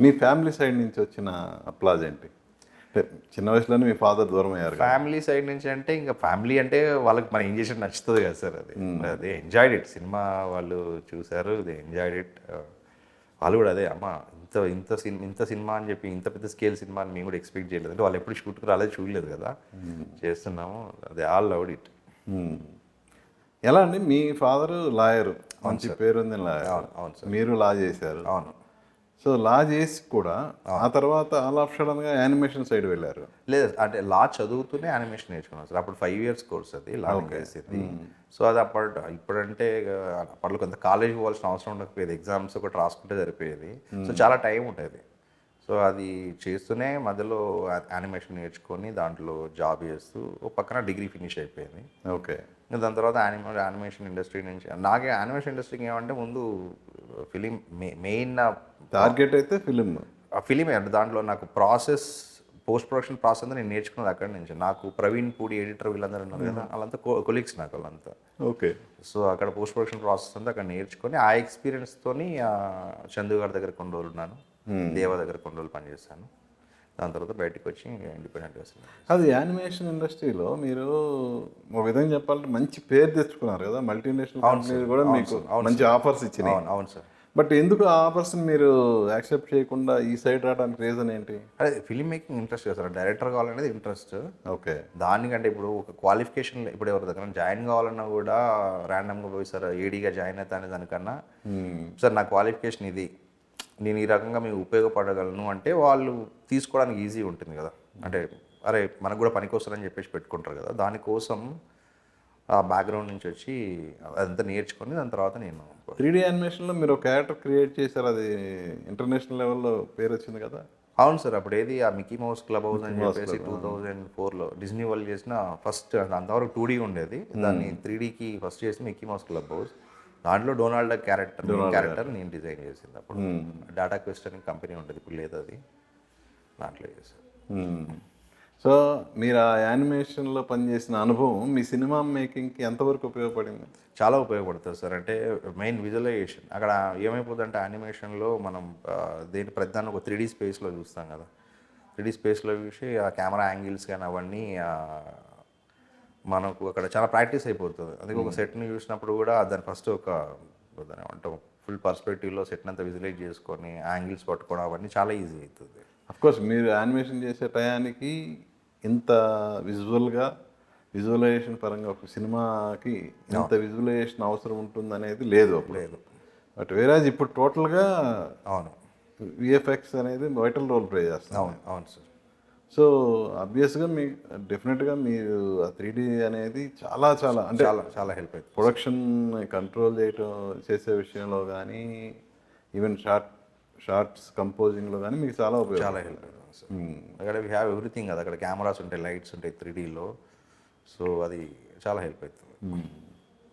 మీ family side నుంచి వచ్చిన applause ఏంటి? అంటే చిన్న వయసులోనే మీ ఫాదర్ దూరం అయ్యారు. ఫ్యామిలీ సైడ్ నుంచి అంటే ఇంకా ఫ్యామిలీ అంటే వాళ్ళకి మనం ఏం చేసినా నచ్చుతుంది కదా సార్ అది. అదే ఎంజాయ్డ్ ఇట్ సినిమా వాళ్ళు చూసారు దే ఎంజాయ్డ్ ఇట్ వాళ్ళు కూడా అదే అమ్మ ఇంత ఇంత సినిమా ఇంత సినిమా అని చెప్పి ఇంత పెద్ద స్కేల్ సినిమా అని మేము కూడా ఎక్స్పెక్ట్ చేయలేదు. అంటే వాళ్ళు ఎప్పుడు షూట్కి రాలేదు చూడలేదు కదా. చేస్తున్నాము. అదే ఆల్ లవ్డ్ ఇట్. ఎలా అండి? మీ ఫాదర్ లాయర్. మంచి పేరుంది లాయర్. అవును మీరు లా చేశారు. అవును. సో లా చేసి కూడా ఆ. తర్వాత ఆల్ ఆఫ్ సడన్గా యానిమేషన్ సైడ్ వెళ్ళారు. లేదు అంటే లా చదువుతూనే యానిమేషన్ నేర్చుకున్నాను సార్ అప్పుడు ఫైవ్ ఇయర్స్ కోర్స్ అది లా చేసేది. సో అది అప్పటి ఇప్పుడంటే అప్పట్లో కొంత కాలేజ్ పోవాల్సిన అవసరం ఉండకపోయేది. ఎగ్జామ్స్ ఒకటి రాసుకుంటే సరిపోయేది. సో చాలా టైం ఉండేది. సో అది చేస్తూనే మధ్యలో యానిమేషన్ నేర్చుకొని దాంట్లో జాబ్ చేస్తూ ఒక పక్కన డిగ్రీ ఫినిష్ అయిపోయింది. ఓకే. ఇంకా దాని తర్వాత యానిమే యానిమేషన్ ఇండస్ట్రీ నుంచి నాకే యానిమేషన్ ఇండస్ట్రీకి ఏమంటే ముందు ఫిలిం మెయిన్ టార్గెట్ అయితే ఫిలిం ఆ ఫిలిమే అంటే దాంట్లో నాకు ప్రాసెస్ పోస్ట్ ప్రొడక్షన్ ప్రాసెస్ అంతా నేను నేర్చుకున్నది అక్కడి నుంచి. నాకు ప్రవీణ్ పూడి ఎడిటర్ వీళ్ళందరూ ఉన్నారు కదా వాళ్ళంతా కొలీగ్స్ నాకు వాళ్ళంతా. ఓకే సో అక్కడ పోస్ట్ ప్రొడక్షన్ ప్రాసెస్ అంతా అక్కడ నేర్చుకొని ఆ ఎక్స్పీరియన్స్తోని చందు గారి దగ్గర కొన్ని రోజులు ఉన్నాను. దేవ దగ్గర కొన్ని రోజులు పనిచేస్తాను దాని తర్వాత బయటకు వచ్చి ఇండిపెండెంట్ వస్తున్నాను అది యానిమేషన్ ఇండస్ట్రీలో మీరు ఒక విధంగా చెప్పాలంటే మంచి పేరు తెచ్చుకున్నారు కదా మల్టీనేషనల్ కంపెనీలు కూడా మీకు మంచి ఆఫర్స్ ఇచ్చినాయి. అవును అవును సార్. బట్ ఎందుకు ఆ ఆఫర్స్ మీరు యాక్సెప్ట్ చేయకుండా ఈ సైడ్ రావడానికి రీజన్ ఏంటి? అదే ఫిలిం మేకింగ్ ఇంట్రెస్ట్ కదా సార్. డైరెక్టర్ కావాలనేది ఇంట్రెస్ట్ ఓకే. దానికంటే ఇప్పుడు ఒక క్వాలిఫికేషన్ ఇప్పుడు ఎవరి దగ్గర జాయిన్ కావాలన్నా కూడా ర్యాండమ్గా పోయి సార్ ఏడీగా జాయిన్ అవుతా అనే దానికన్నా సార్ నా క్వాలిఫికేషన్ ఇది. నేను ఈ రకంగా మీకు ఉపయోగపడగలను. అంటే వాళ్ళు తీసుకోవడానికి ఈజీ ఉంటుంది కదా. అంటే అరే మనకు కూడా పనికొస్తుందని చెప్పేసి పెట్టుకుంటారు కదా. దానికోసం ఆ బ్యాక్గ్రౌండ్ నుంచి వచ్చి అదంతా నేర్చుకొని దాని తర్వాత నేను త్రీ డీ యానిమేషన్లో మీరు ఒక క్యారెక్టర్ క్రియేట్ చేశారు అది ఇంటర్నేషనల్ లెవెల్లో పేరు వచ్చింది కదా? అవును సార్ అప్పుడు ఏది? ఆ మిక్కీ మౌస్ క్లబ్ హౌస్ అని చెప్పేసి టూ థౌజండ్ ఫోర్లో డిజ్నీ వాళ్ళు చేసిన ఫస్ట్ అంతవరకు టూ డీ ఉండేది. దాన్ని త్రీ డీకి ఫస్ట్ చేసి మిక్కీ మౌస్ క్లబ్ హౌస్. దాంట్లో డొనాల్డ్ క్యారెక్టర్ క్యారెక్టర్ నేను డిజైన్ చేసింది అప్పుడు. డాటా క్వెస్ట్ అని కంపెనీ ఉంటుంది ఇప్పుడు లేదు అది. దాంట్లో చేశాను సో మీరు ఆ యానిమేషన్లో పనిచేసిన అనుభవం మీ సినిమా మేకింగ్కి ఎంతవరకు ఉపయోగపడింది? చాలా ఉపయోగపడుతుంది సార్. అంటే మెయిన్ విజువలైజేషన్. అక్కడ ఏమైపోతుందంటే యానిమేషన్లో మనం దేని ప్రతిదాన్ని ఒక త్రీ డీ స్పేస్లో చూస్తాం కదా. త్రీ డీ స్పేస్లో చూసి ఆ కెమెరా యాంగిల్స్ కానీ అవన్నీ మనకు అక్కడ చాలా ప్రాక్టీస్ అయిపోతుంది. అందుకే ఒక సెట్ని చూసినప్పుడు కూడా దాని ఫస్ట్ ఒక దాని ఏమంటాం ఫుల్ పర్స్పెక్టివ్లో సెట్ని అంతా విజువలైజ్ చేసుకొని యాంగిల్స్ పట్టుకోవడం అవన్నీ చాలా ఈజీ అవుతుంది. కోర్స్ మీరు యానిమేషన్ చేసే టయానికి ఇంత విజువల్గా విజువలైజేషన్ పరంగా ఒక సినిమాకి ఇంత విజువలైజేషన్ అవసరం ఉంటుంది అనేది లేదు లేదు. బట్ వేరాజ్ ఇప్పుడు టోటల్గా అవును. విఎఫ్ఎక్స్ అనేది వైటల్ రోల్ ప్లే చేస్తుంది. అవును అవును సార్. సో అబ్వియస్గా మీ డెఫినెట్గా మీరు ఆ త్రీ అనేది చాలా చాలా అంటే చాలా చాలా హెల్ప్ అవుతుంది ప్రొడక్షన్ కంట్రోల్ చేయటం చేసే విషయంలో కానీ ఈవెన్ షార్ట్ షార్ట్స్ కంపోజింగ్లో కానీ మీకు చాలా ఉపయోగం చాలా హెల్ప్ అక్కడ వీ హ్యావ్ ఎవ్రీథింగ్ కదా. అక్కడ కెమెరాస్ ఉంటాయి లైట్స్ ఉంటాయి త్రీ డీలో సో అది చాలా హెల్ప్ అవుతుంది.